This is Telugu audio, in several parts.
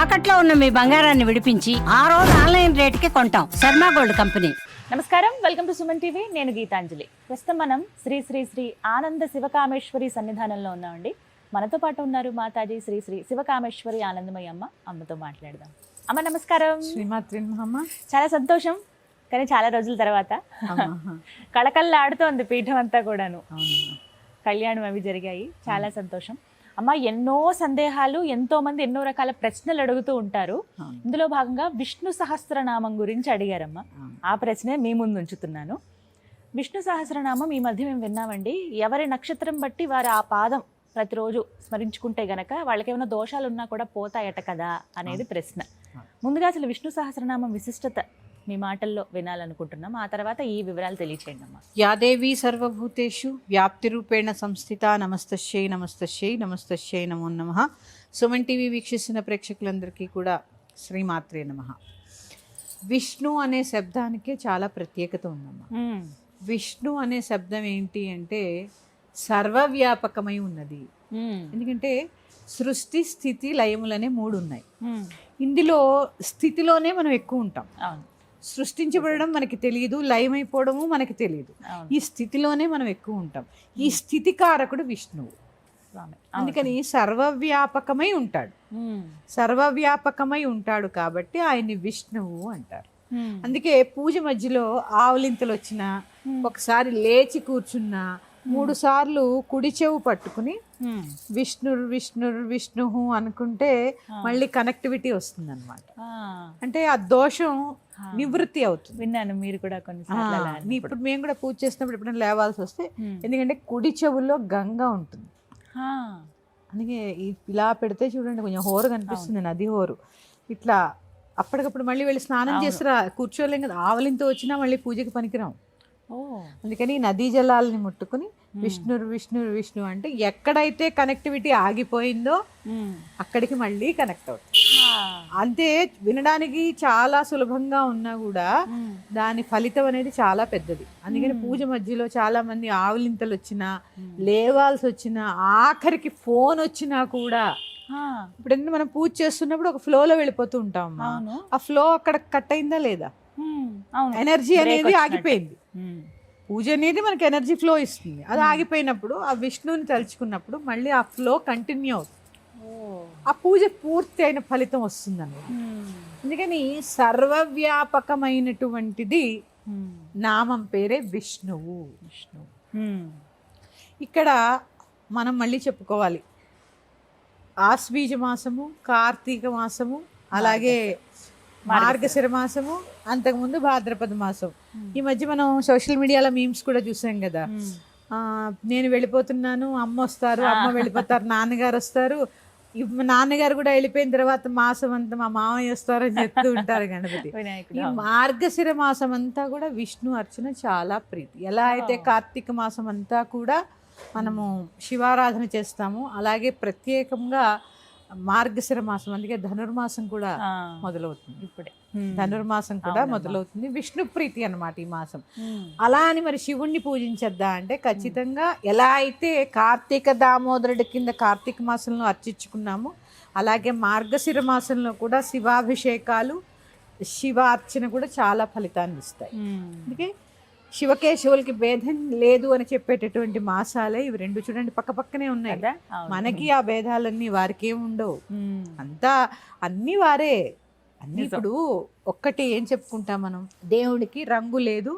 తాకట్లో ఉన్న మీ బంగారాన్ని విడిపించి ఆ రోజు ఆన్లైన్ రేటుకి కొంటాం. Sharma gold company. నమస్కారం. Welcome to Suman TV. నేను గీతాంజలి. ప్రస్తుతం మనం శ్రీ శ్రీ శ్రీ ఆనంద శివకామేశ్వరి సన్నిధానంలో ఉన్నామండి. మనతో పాటు ఉన్నారు మాతాజీ శ్రీ శ్రీ శివకామేశ్వరి ఆనందమయ్య అమ్మ. అమ్మతో మాట్లాడదాం. అమ్మ నమస్కారం. శ్రీమాత్రి చాలా సంతోషం. కానీ చాలా రోజుల తర్వాత. కళకళలాడుతోంది పీఠం అంతా కూడాను. కళ్యాణం అవి జరిగాయి. చాలా సంతోషం. అమ్మ ఎన్నో సందేహాలు ఎంతో మంది ఎన్నో రకాల ప్రశ్నలు అడుగుతూ ఉంటారు. ఇందులో భాగంగా విష్ణు సహస్రనామం గురించి అడిగారమ్మ. ఆ ప్రశ్నే మీ ముందు ఉంచుతున్నాను. విష్ణు సహస్రనామం ఈ మధ్య మేము విన్నామండి. ఎవరి నక్షత్రం బట్టి వారు ఆ పాదం ప్రతిరోజు స్మరించుకుంటే గనక వాళ్ళకి ఏమైనా దోషాలు ఉన్నా కూడా పోతాయట కదా అనేది ప్రశ్న. ముందుగా అసలు విష్ణు సహస్రనామం విశిష్టత మీ మాటల్లో వినాలనుకుంటున్నాం. ఆ తర్వాత ఈ వివరాలు తెలియచేయండి అమ్మా యాదేవి సర్వభూతేషు వ్యాప్తిరూపేణ సంస్థిత నమస్తశ్యై నమస్తశ్యై నమస్తశ్యై నమో నమ. సుమన్ టీవీ వీక్షిస్తున్న ప్రేక్షకులందరికీ కూడా శ్రీమాత్రే నమ. విష్ణు అనే శబ్దానికే చాలా ప్రత్యేకత ఉందమ్మా. విష్ణు అనే శబ్దం ఏంటి అంటే సర్వవ్యాపకమై ఉన్నది. ఎందుకంటే సృష్టి స్థితి లయములనే మూడు ఉన్నాయి ఇందులో స్థితిలోనే మనం ఎక్కువ ఉంటాం. సృష్టించబడడం మనకి తెలియదు లయమైపోవడము మనకి తెలియదు ఈ స్థితిలోనే మనం ఎక్కువ ఉంటాం. ఈ స్థితి కారకుడు విష్ణువు అందుకని సర్వవ్యాపకమై ఉంటాడు. సర్వవ్యాపకమై ఉంటాడు కాబట్టి ఆయన్ని విష్ణువు అంటారు. అందుకే పూజ మధ్యలో ఆవులింతలు వచ్చిన ఒకసారి లేచి కూర్చున్నా మూడు సార్లు కుడి చెవు పట్టుకుని ఉమ్. విష్ణుర్ విష్ణుర్ విష్ణు అనుకుంటే మళ్ళీ కనెక్టివిటీ వస్తుంది ఆ, అంటే ఆ దోషం నివృత్తి అవుతుంది. విన్నాను మీరు కూడా ఆ, కొన్నిసార్లు అలా నీ ఇప్పుడు మేము కూడా పూజ చేసినప్పుడు ఎప్పుడైనా లేవాల్సి వస్తే. ఎందుకంటే కుడి చెవుల్లో గంగ ఉంటుంది. అందుకే ఇలా పెడితే చూడండి కొంచెం హోరు కనిపిస్తుంది నది హోరు. ఇట్లా అప్పటికప్పుడు మళ్ళీ వెళ్ళి స్నానం చేసిరా కూర్చోలేం కదా ఆవలింతో వచ్చినా మళ్ళీ పూజకి పనికిరాం అందుకని నదీ జలాలని ముట్టుకుని విష్ణురు విష్ణురు విష్ణు అంటే ఎక్కడైతే కనెక్టివిటీ ఆగిపోయిందో. అక్కడికి మళ్ళీ కనెక్ట్ అవుతుంది అంతే వినడానికి చాలా సులభంగా ఉన్నా కూడా. దాని ఫలితం అనేది చాలా పెద్దది. అందుకని పూజ మధ్యలో చాలా మంది ఆవులింతలు వచ్చినా లేవాల్సి వచ్చినా ఆఖరికి ఫోన్ వచ్చినా కూడా ఇప్పుడు ఏంటంటే మనం పూజ చేస్తున్నప్పుడు ఒక ఫ్లోలో వెళ్ళిపోతూ ఉంటాం ఆ ఫ్లో అక్కడ కట్ అయిందా లేదా? ఎనర్జీ అనేది. ఆగిపోయింది. పూజ అనేది మనకి ఎనర్జీ ఫ్లో ఇస్తుంది అది ఆగిపోయినప్పుడు ఆ విష్ణువుని తలుచుకున్నప్పుడు మళ్ళీ ఆ ఫ్లో కంటిన్యూ అవుతుంది ఆ పూజ పూర్తి అయిన ఫలితం వస్తుంది అన్నమాట ఉమ్. అందుకని సర్వవ్యాపకమైనటువంటిది. నామం పేరే విష్ణువు విష్ణు ఉమ్. ఇక్కడ మనం మళ్ళీ చెప్పుకోవాలి ఆశ్వీజ మాసము కార్తీక మాసము అలాగే మార్గశిర మాసము అంతకుముందు భాద్రపద మాసం. ఈ మధ్య మనం సోషల్ మీడియాలో మీమ్స్ కూడా చూసాం కదా. నేను వెళ్ళిపోతున్నాను అమ్మ వస్తారు అమ్మ వెళ్ళిపోతారు నాన్నగారు వస్తారు. నాన్నగారు కూడా వెళ్ళిపోయిన తర్వాత మాసం అంతా మా మామయ్య వస్తారు అని చెప్తూ ఉంటారు గణపతి. ఈ మార్గశిర మాసం అంతా కూడా విష్ణు అర్చన చాలా ప్రీతి. ఎలా అయితే కార్తీక మాసం అంతా కూడా మనము శివారాధన చేస్తాము అలాగే ప్రత్యేకంగా మార్గశిర మాసం అందుకే ధనుర్మాసం కూడా మొదలవుతుంది. ఇప్పుడే. ధనుర్మాసం కూడా మొదలవుతుంది. విష్ణు ప్రీతి అన్నమాట ఈ మాసం. అలా అని మరి శివుణ్ణి పూజించద్దా అంటే ఖచ్చితంగా ఎలా అయితే కార్తీక దామోదరుడి కింద కార్తీక మాసంలో అర్చించుకున్నామో అలాగే మార్గశిర మాసంలో కూడా శివాభిషేకాలు శివార్చన కూడా చాలా ఫలితాన్ని ఇస్తాయి. అందుకే శివకేశవులకి భేదం లేదు అని చెప్పేటటువంటి మాసాలే ఇవి రెండు చూడండి పక్క పక్కనే ఉన్నాయి కదా? మనకి ఆ భేదాలన్నీ వారికి ఉండవు. అంతా అన్ని వారే అన్ని ఇప్పుడు ఒక్కటి ఏం చెప్పుకుంటాం మనం దేవుడికి రంగు లేదు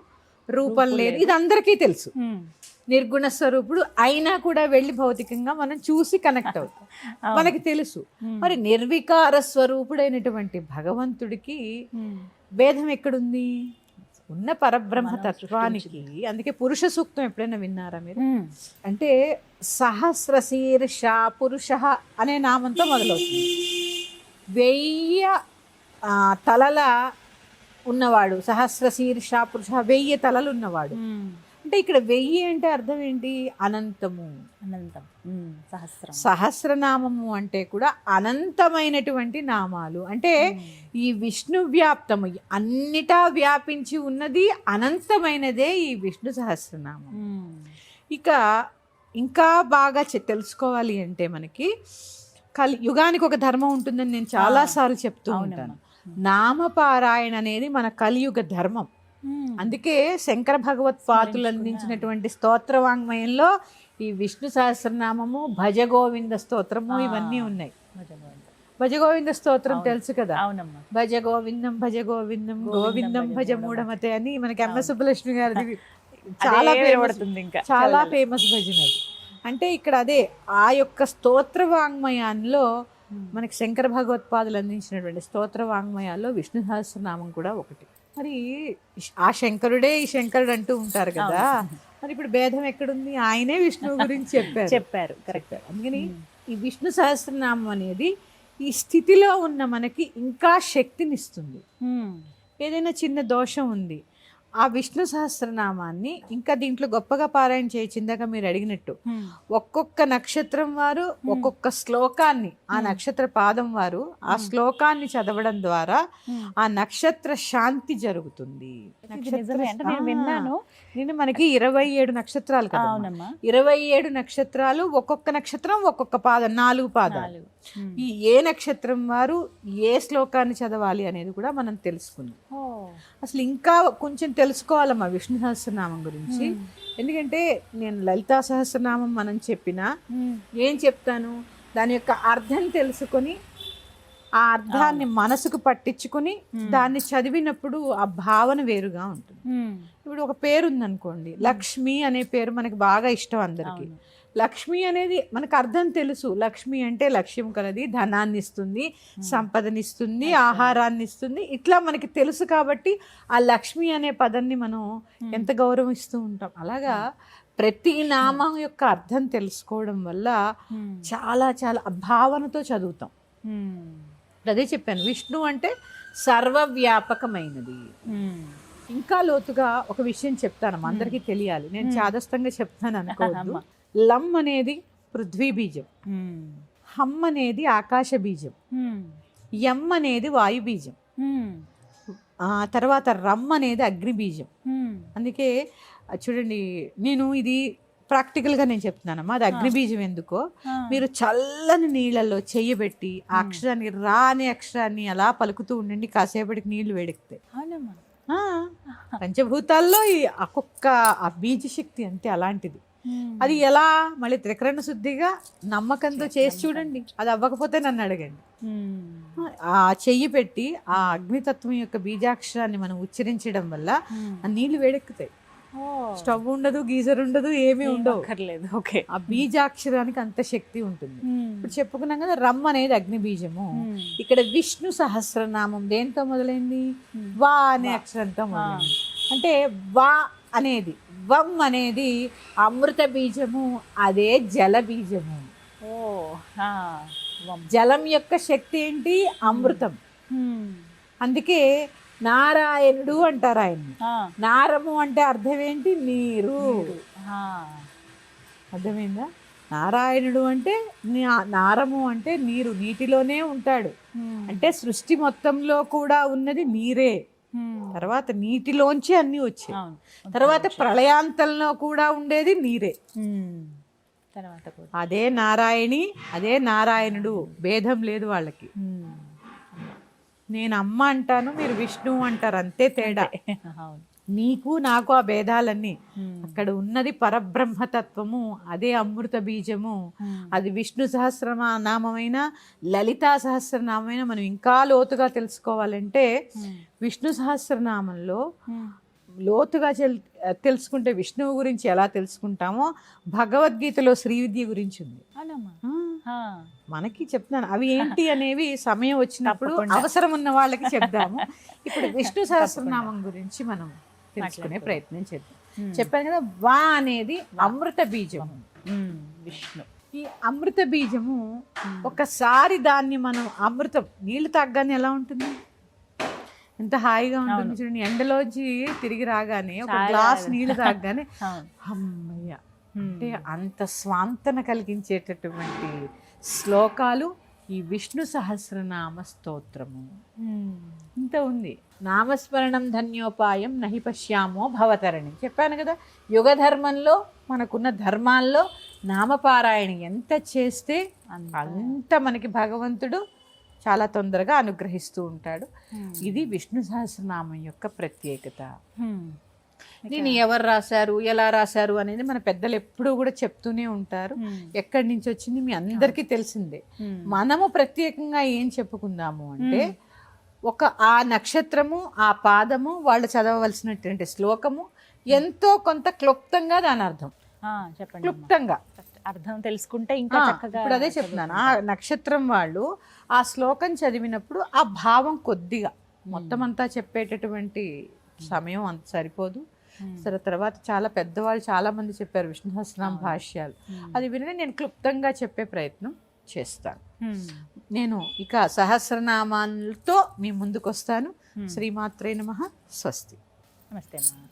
రూపం లేదు ఇది అందరికీ తెలుసు. నిర్గుణ స్వరూపుడు అయినా కూడా వెళ్ళి భౌతికంగా మనం చూసి కనెక్ట్ అవుతాం. మనకి తెలుసు. మరి నిర్వికార స్వరూపుడైనటువంటి భగవంతుడికి. భేదం ఎక్కడుంది ఉన్న పరబ్రహ్మ తత్వానికి. అందుకే పురుష సూక్తం ఎప్పుడైనా విన్నారా మీరు. అంటే సహస్ర శీర్ష పురుష అనే నామంతో మొదలవుతుంది. వెయ్యి తలల ఉన్నవాడు సహస్ర శీర్ష పురుష వెయ్యి తలలు ఉన్నవాడు. అంటే ఇక్కడ వెయ్యి అంటే అర్థం ఏంటి? అనంతము. అనంతం. సహస్రం. సహస్రనామము అంటే కూడా అనంతమైనటువంటి నామాలు. అంటే ఈ విష్ణు వ్యాప్తము అన్నిటా వ్యాపించి ఉన్నది అనంతమైనదే ఈ విష్ణు సహస్రనామం. ఇక ఇంకా బాగా తెలుసుకోవాలి అంటే మనకి కలి యుగానికి ఒక ధర్మం ఉంటుందని నేను చాలా సార్లు చెప్తూ ఉంటాను. నామపారాయణ అనేది మన కలియుగ ధర్మం. అందుకే శంకర భగవత్పాతులు అందించినటువంటి స్తోత్ర వాంగ్మయంలో ఈ విష్ణు సహస్రనామము భజ గోవింద స్తోత్రము ఇవన్నీ ఉన్నాయి. భజ గోవింద స్తోత్రం తెలుసు కదా? అవునమ్మా. భజ గోవిందం భజ గోవిందం గోవిందం భజ మూఢమతే అని మనకి ఎమ్మ సుబ్బలక్ష్మి గారిది చాలా వినబడుతుంది ఇంకా? చాలా ఫేమస్ భజన అది. అంటే ఇక్కడ అదే ఆ యొక్క స్తోత్ర వాంగ్మయాల్లో మనకి శంకర భగవత్పాదులు అందించినటువంటి స్తోత్ర వాంగ్మయాల్లో విష్ణు సహస్రనామం కూడా ఒకటి. మరి ఆ శంకరుడే ఈ శంకరుడు అంటూ ఉంటారు కదా. మరి ఇప్పుడు భేదం ఎక్కడుంది? ఆయనే విష్ణువు గురించి చెప్పారు. చెప్పారు కరెక్ట్ అందుకని ఈ విష్ణు సహస్రనామం అనేది ఈ స్థితిలో ఉన్న మనకి ఇంకా శక్తినిస్తుంది. ఏదైనా చిన్న దోషం ఉంది ఆ విష్ణు సహస్రనామాన్ని ఇంకా దీంట్లో గొప్పగా పారాయణ చేయొచ్చు ఇందాక మీరు అడిగినట్టు. ఒక్కొక్క నక్షత్రం వారు ఒక్కొక్క శ్లోకాన్ని ఆ నక్షత్ర పాదం వారు ఆ శ్లోకాన్ని చదవడం ద్వారా ఆ నక్షత్ర శాంతి జరుగుతుంది. విన్నాను. నేను మనకి ఇరవై ఏడు నక్షత్రాలు కదా ఇరవై ఏడు నక్షత్రాలు ఒక్కొక్క నక్షత్రం ఒక్కొక్క పాదం నాలుగు పాదాలు. ఈ ఏ నక్షత్రం వారు ఏ శ్లోకాన్ని చదవాలి అనేది కూడా మనం తెలుసుకుందాం. అసలు ఇంకా కొంచెం తెలుసుకోవాలమ్మా విష్ణు సహస్రనామం గురించి. ఎందుకంటే నేను లలితా సహస్రనామం మనం చెప్పినా. ఏం చెప్తాను? దాని యొక్క అర్థం తెలుసుకొని ఆ అర్థాన్ని మనసుకు పట్టించుకొని దాన్ని చదివినప్పుడు ఆ భావన వేరుగా ఉంటుంది. ఇప్పుడు ఒక పేరు ఉందనుకోండి లక్ష్మి అనే పేరు మనకి బాగా ఇష్టం అందరికి. లక్ష్మి అనేది మనకు అర్థం తెలుసు. లక్ష్మి అంటే లక్ష్యం కలది ధనాన్ని ఇస్తుంది సంపదనిస్తుంది ఆహారాన్ని ఇస్తుంది. ఇట్లా మనకి తెలుసు కాబట్టి ఆ లక్ష్మి అనే పదాన్ని మనం ఎంత గౌరవిస్తూ ఉంటాం. అలాగా ప్రతి నామం యొక్క అర్థం తెలుసుకోవడం వల్ల. చాలా చాలా భావనతో చదువుతాం. అదే చెప్పాను విష్ణు అంటే సర్వవ్యాపకమైనది. ఇంకా లోతుగా ఒక విషయం చెప్తాను అందరికీ తెలియాలి. నేను చాదస్తంగా చెప్తాను అనుకోవద్దు. లం అనేది పృథ్వీ బీజం. హమ్ అనేది ఆకాశ బీజం ఉమ్. ఎం అనేది వాయు బీజం తర్వాత రమ్ అనేది అగ్ని బీజం. అందుకే చూడండి నేను ఇది ప్రాక్టికల్గా నేను చెప్తున్నానమ్మా అది అగ్ని బీజం ఎందుకో. మీరు చల్లని నీళ్ళల్లో చెయ్యబెట్టి ఆ అక్షరాన్ని రా అనే అక్షరాన్ని అలా పలుకుతూ ఉండండి కాసేపటికి నీళ్ళు వేడెక్కుతాయి ఆ, పంచభూతాల్లో ఈ ఒక్కొక్క ఆ బీజ శక్తి అంతే అలాంటిది. అది ఎలా? మళ్ళీ త్రికరణ శుద్ధిగా నమ్మకంతో చేసి చూడండి. అది అవ్వకపోతే నన్ను అడగండి. ఆ చెయ్యి పెట్టి ఆ అగ్నితత్వం యొక్క బీజాక్షరాన్ని మనం ఉచ్చరించడం వల్ల. ఆ నీళ్ళు వేడెక్కుతాయి. స్టవ్ ఉండదు గీజర్ ఉండదు ఏమీ ఉండవు. ఓకే. ఆ బీజాక్షరానికి అంత శక్తి ఉంటుంది. ఇప్పుడు చెప్పుకున్నాం కదా రమ్ అనేది అగ్ని బీజము. ఇక్కడ విష్ణు సహస్రనామం దేంతో మొదలైంది? వా అనే అక్షరంతో మొదలైంది. అంటే వా అనేది వం అనేది అమృత బీజము అదే జల బీజము ఓ ఆ. వం. జలం యొక్క శక్తి ఏంటి అమృతం. అందుకే నారాయణుడు అంటారు ఆయన్ని. నారము అంటే అర్థం ఏంటి నీరు. అర్థమైందా నారాయణుడు అంటే నారము అంటే నీరు నీటిలోనే ఉంటాడు. అంటే సృష్టి మొత్తంలో కూడా ఉన్నది నీరే. తర్వాత నీటిలోంచి అన్నీ వచ్చాయి. తర్వాత ప్రళయాంతంలో కూడా ఉండేది నీరే. తర్వాత అదే నారాయణి అదే నారాయణుడు. భేదం లేదు వాళ్ళకి. నేను అమ్మ అంటాను మీరు విష్ణువు అంటారు. అంతే తేడా. అవును. నీకు నాకు ఆ భేదాలన్నీ. అక్కడ ఉన్నది పరబ్రహ్మతత్వము అదే అమృత బీజము. అది విష్ణు సహస్రనామమైన లలితా సహస్రనామైన మనం ఇంకా లోతుగా తెలుసుకోవాలంటే. విష్ణు సహస్రనామంలో. లోతుగా తెలుసుకుంటే విష్ణువు గురించి ఎలా తెలుసుకుంటామో భగవద్గీతలో శ్రీ విద్య గురించి ఉంది. మనకి చెప్తున్నాను అవి ఏంటి అనేవి సమయం వచ్చినప్పుడు. అవసరం ఉన్న వాళ్ళకి చెప్దాము ఇప్పుడు విష్ణు సహస్రనామం గురించి మనం తెలుసుకునే ప్రయత్నం చేద్దాం. చెప్పాను కదా వా అనేది అమృత ఉమ్. విష్ణు. ఈ అమృత బీజము ఒకసారి దాన్ని మనం అమృతం నీళ్ళు తాగగానే ఎలా ఉంటుంది? ఎంత హాయిగా ఉంటుంది చూడండి. ఎండలోంచి తిరిగి రాగానే ఒక గ్లాస్ నీళ్ళు తాగగానే అమ్మయ్య. అంటే అంత స్వాంతన కలిగించేటటువంటి శ్లోకాలు ఈ విష్ణు సహస్రనామ స్తోత్రము. ఇంత ఉంది. నామస్మరణం ధన్యోపాయం నహి పశ్యామో భవతరణి. చెప్పాను కదా యుగ ధర్మంలో మనకున్న ధర్మాల్లో నామపారాయణ ఎంత చేస్తే అంత మనకి భగవంతుడు చాలా తొందరగా అనుగ్రహిస్తూ ఉంటాడు. ఇది విష్ణు సహస్రనామం యొక్క ప్రత్యేకత. దీన్ని ఎవరు రాశారు ఎలా రాశారు అనేది మన పెద్దలు ఎప్పుడూ కూడా చెప్తూనే ఉంటారు. ఎక్కడి నుంచి వచ్చింది మీ అందరికీ తెలిసిందే. మనము ప్రత్యేకంగా ఏం చెప్పుకుందాము అంటే ఒక ఆ నక్షత్రము ఆ పాదము వాళ్ళు చదవవలసినటువంటి శ్లోకము ఎంతో కొంత క్లుప్తంగా దాని అర్థం చెప్పండి. క్లుప్తంగా అర్థం తెలుసుకుంటే ఇంకా చక్కగా ఇప్పుడు అదే చెప్తున్నాను ఆ నక్షత్రం వాళ్ళు ఆ శ్లోకం చదివినప్పుడు ఆ భావం కొద్దిగా మొత్తం అంతా చెప్పేటటువంటి సమయం అంత సరిపోదు. సరే తర్వాత చాలా పెద్దవాళ్ళు చాలా మంది చెప్పారు విష్ణు సహస్రనామ భాష్యాలు. అది విని నేను క్లుప్తంగా చెప్పే ప్రయత్నం చేస్తాను. హ్మ్. నేను ఇక సహస్రనామాలతో మీ ముందుకు వస్తాను శ్రీమాత్రే నమ స్వస్తి. నమస్తే అమ్మా.